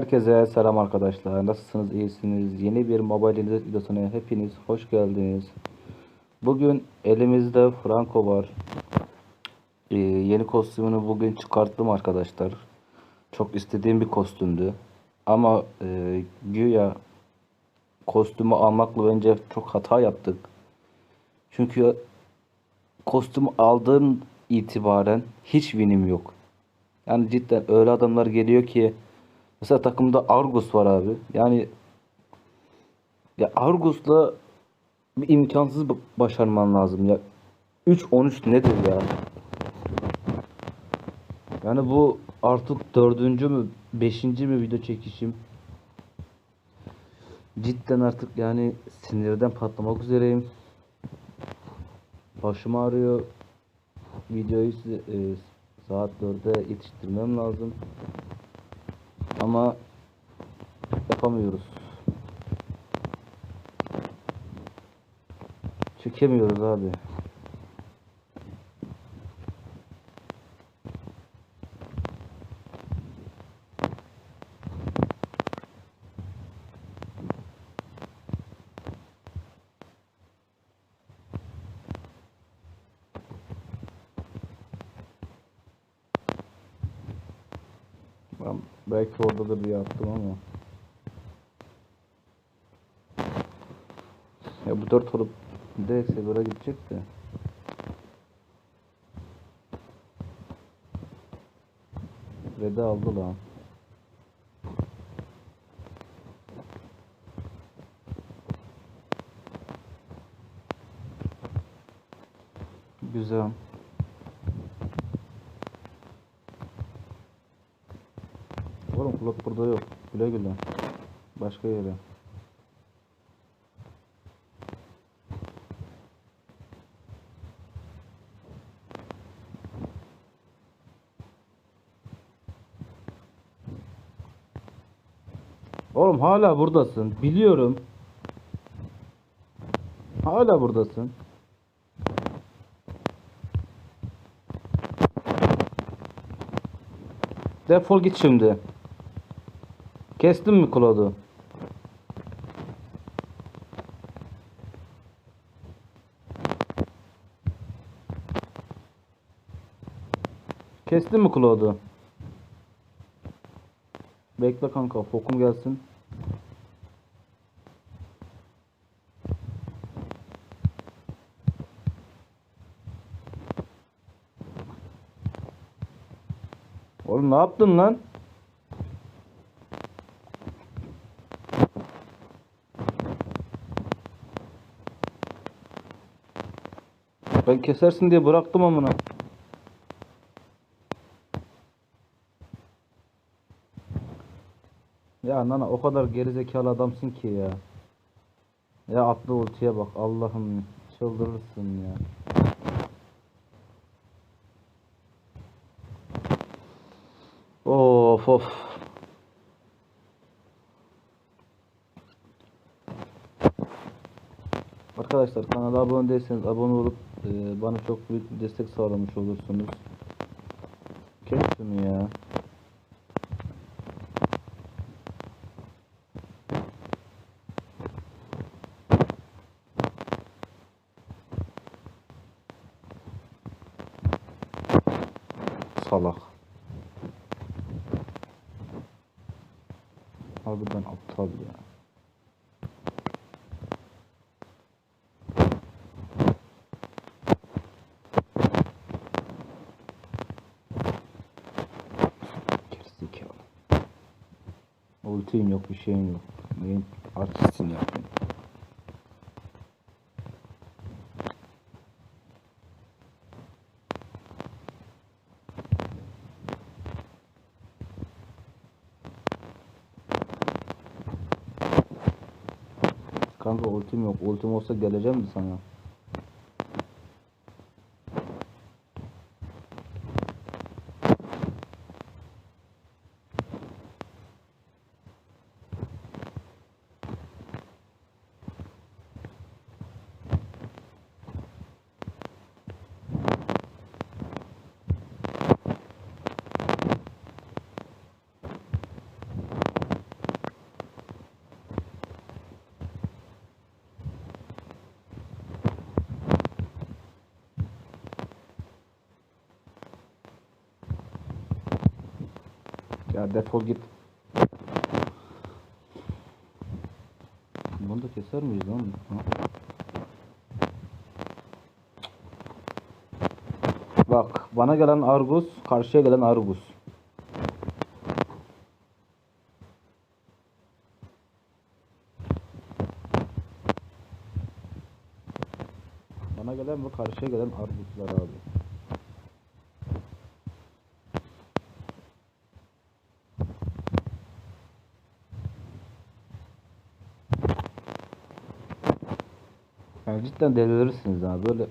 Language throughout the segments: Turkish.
Herkese selam arkadaşlar. Nasılsınız? İyisiniz? Yeni bir mobile videosuna hepiniz hoş geldiniz. Bugün elimizde Franco var. Ee, yeni kostümünü bugün çıkarttım arkadaşlar. Çok istediğim bir kostümdü. Ama e, güya kostümü almakla bence çok hata yaptık. Çünkü kostümü aldığım itibaren hiç winim yok. Yani cidden öyle adamlar geliyor ki mesela takımda Argus var abi. Yani ya Argus'la bir imkansız ba- başarman lazım ya. 3-13 nedir ya? Yani bu artık dördüncü mü beşinci mi video çekişim? Cidden artık yani sinirden patlamak üzereyim. Başım ağrıyor. Videoyu size, e, saat 4'e yetiştirmem lazım. Ama yapamıyoruz. Çekemiyoruz abi. Ben belki orada bir yaptım ama. Ya bu dört olup direkt Sever'a gidecek de. Red'i aldı lan. Güzel. Başka yere. Oğlum hala buradasın. Biliyorum. Hala buradasın. Defol git şimdi. Kestin mi Claude'u? Kestin mi Claude'u? Bekle kanka, fokum gelsin. Oğlum ne yaptın lan? Ben kesersin diye bıraktım amına. Ya nana o kadar gerizekalı adamsın ki ya. Ya atlı ultiye bak Allah'ım çıldırırsın ya. Of of. Arkadaşlar kanala abone değilseniz abone olup e, bana çok büyük destek sağlamış olursunuz. Kes ya. Salak. Harbiden aptal ya. Ultim yok bir şeyim yok. Neyin artistini yapayım. Kanka ultim yok. Ultim olsa geleceğim mi sana? Ya defol git. Bunu da keser miyiz lan? Bak bana gelen Argus, karşıya gelen Argus. Bana gelen ve karşıya gelen Arguslar abi. Yani cidden delirirsiniz abi böyle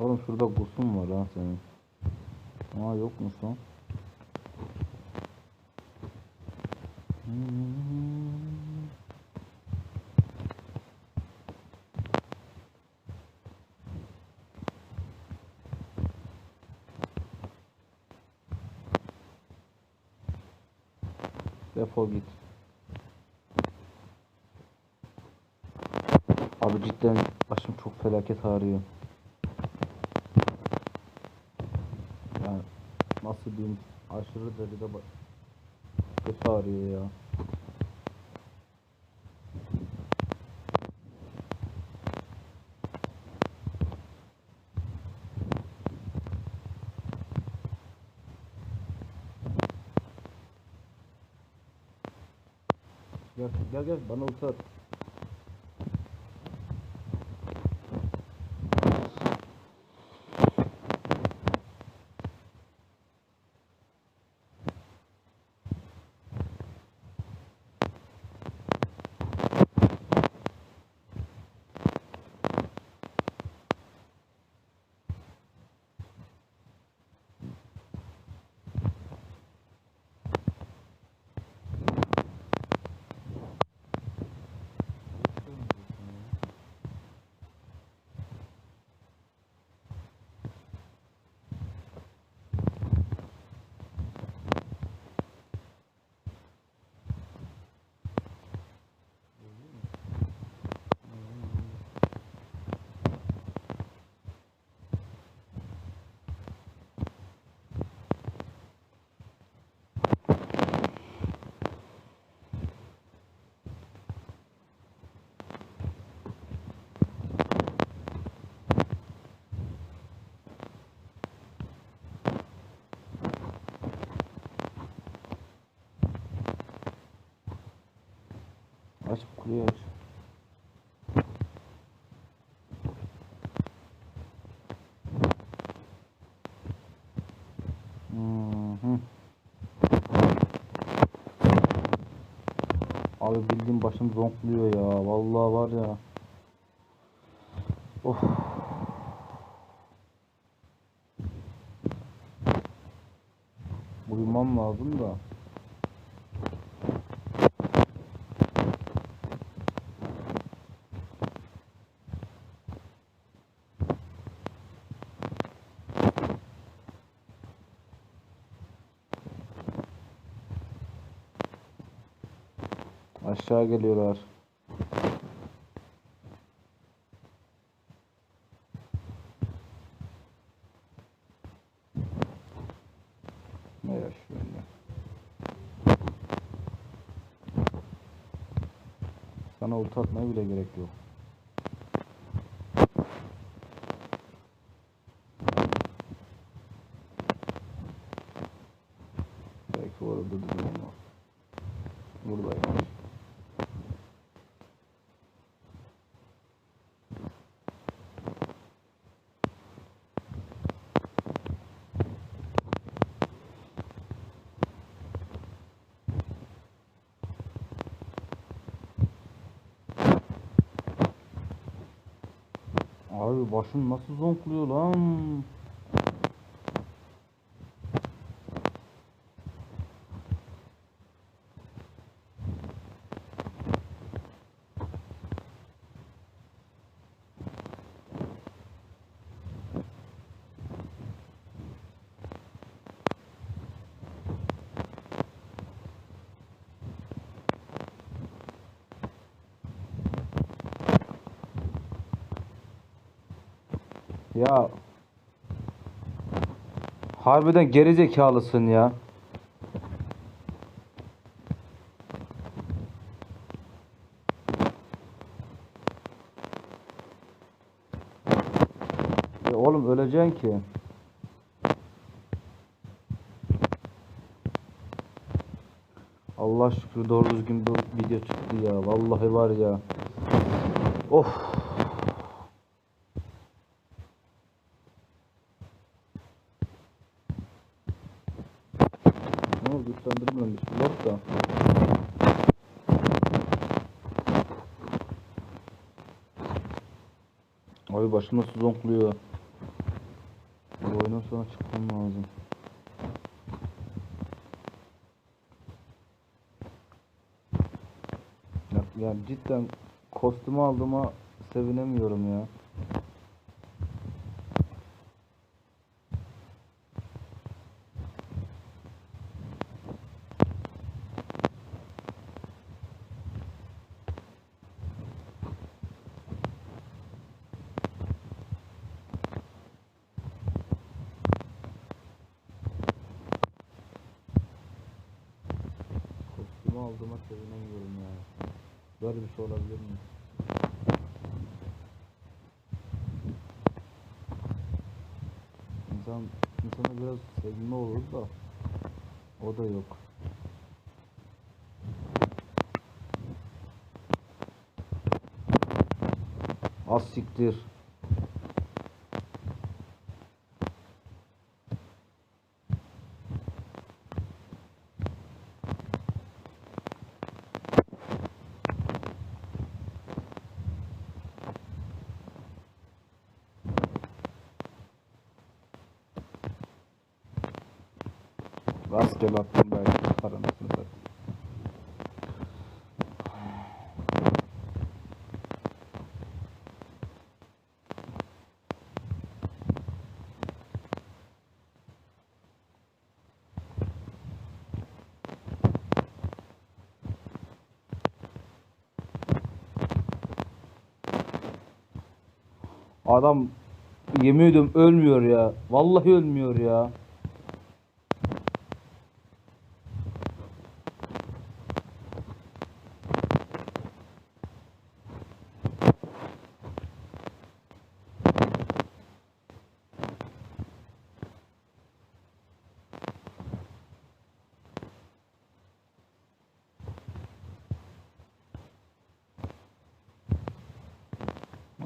Oğlum şurada gusun var lan senin. Aa yokmuş lan. Defol git. Abi cidden başım çok felaket ağrıyor. Yani nasıl diyeyim aşırı derecede kötü ağrıyor ya. लगे बनौसर gel bana ulti at. Aç kuleyi aç. Hı hı. Abi bildiğin başım zonkluyor ya. Vallahi var ya. Of. Uyumam lazım da. Aşağı geliyorlar. Yaşıyorsun ya? Sana ulti atmaya bile gerek yok. Belki orada Abi başım nasıl zonkluyor lan? Ya harbiden geri zekalısın ya. Ya oğlum öleceksin ki. Allah şükür doğru düzgün bir video çıktı ya. Vallahi var ya. Of. Ne oldu? Güçlendirmemiş. Yok da. Abi başım nasıl zonkluyor. Bu oyundan sonra çıkmam lazım. Ya, ya cidden kostümü aldığıma sevinemiyorum ya. Aldığıma sevinemiyorum ya. Böyle bir şey olabilir mi? İnsan, insana biraz sevimli olur da o da yok. Az siktir. Rastgele attım belki paranısını da. Adam yemin ediyorum ölmüyor ya. Vallahi ölmüyor ya.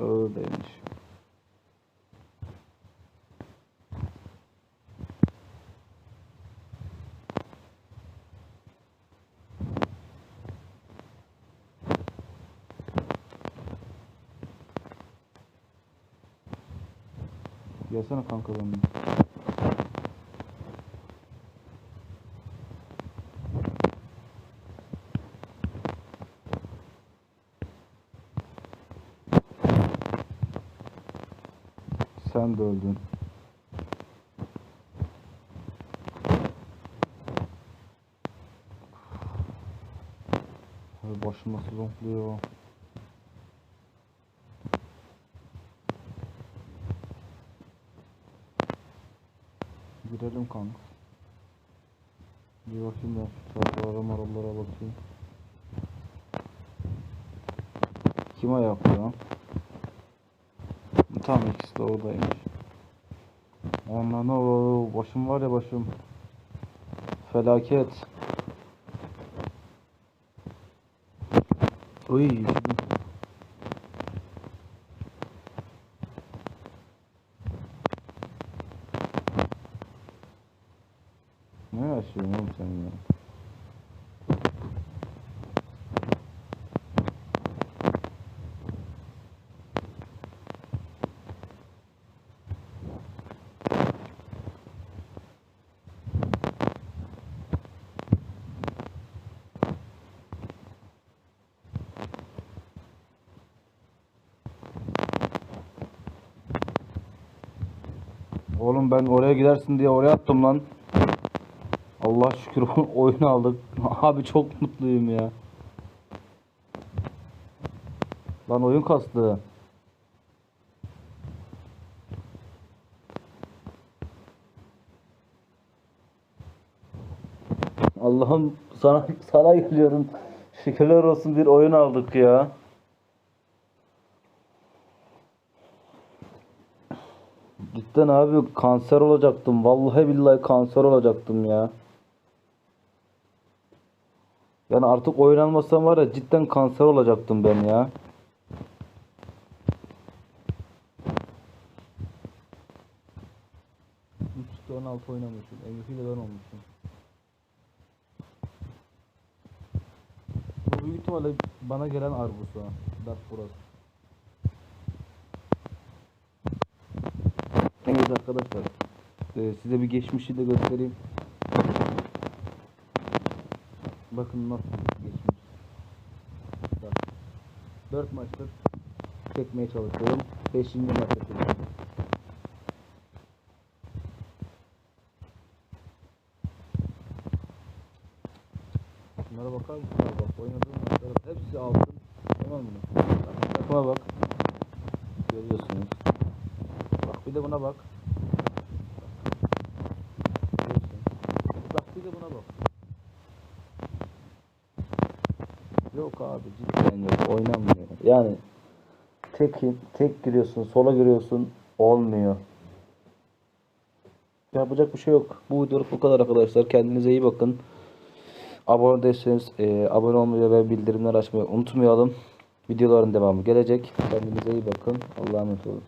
Öyleymiş. Gelsene kanka benimle. Sen de öldün. Başım nasıl zonkluyor. Girelim kanka. Bir bakayım ben şu taraflara maralara bakayım. Kim ayakta lan? Tamam ikisi de oradaymış. Ondan o başım var ya başım. Felaket. Uy. üşüdüm. oğlum ben oraya gidersin diye oraya attım lan. Allah şükür oyun aldık. Abi çok mutluyum ya. Lan oyun kastı. Allah'ım sana sana geliyorum. Şükürler olsun bir oyun aldık ya. Cidden abi kanser olacaktım. Vallahi billahi kanser olacaktım ya. Yani artık oynanmasam var ya cidden kanser olacaktım ben ya. Üç 16 oynamışım. MVP de ben olmuşum. Bu büyük ihtimalle bana gelen Arbus ha. Dark burası. Evet arkadaşlar. Ee, size bir geçmişi de göstereyim. Bakın nasıl geçmiş. Bak. 4 maçtır çekmeye çalışıyorum. 5. maçta çekeceğim. Bunlara bakar mısın? Bir de buna bak. Bak. Bir de buna bak. Yok abi cidden yok oynanmıyor. Yani tek tek giriyorsun sola giriyorsun olmuyor. Yapacak bir şey yok. Bu videoluk bu kadar arkadaşlar. Kendinize iyi bakın. Abone değilseniz e, abone olmayı ve bildirimleri açmayı unutmayalım. Videoların devamı gelecek. Kendinize iyi bakın. Allah'a emanet olun.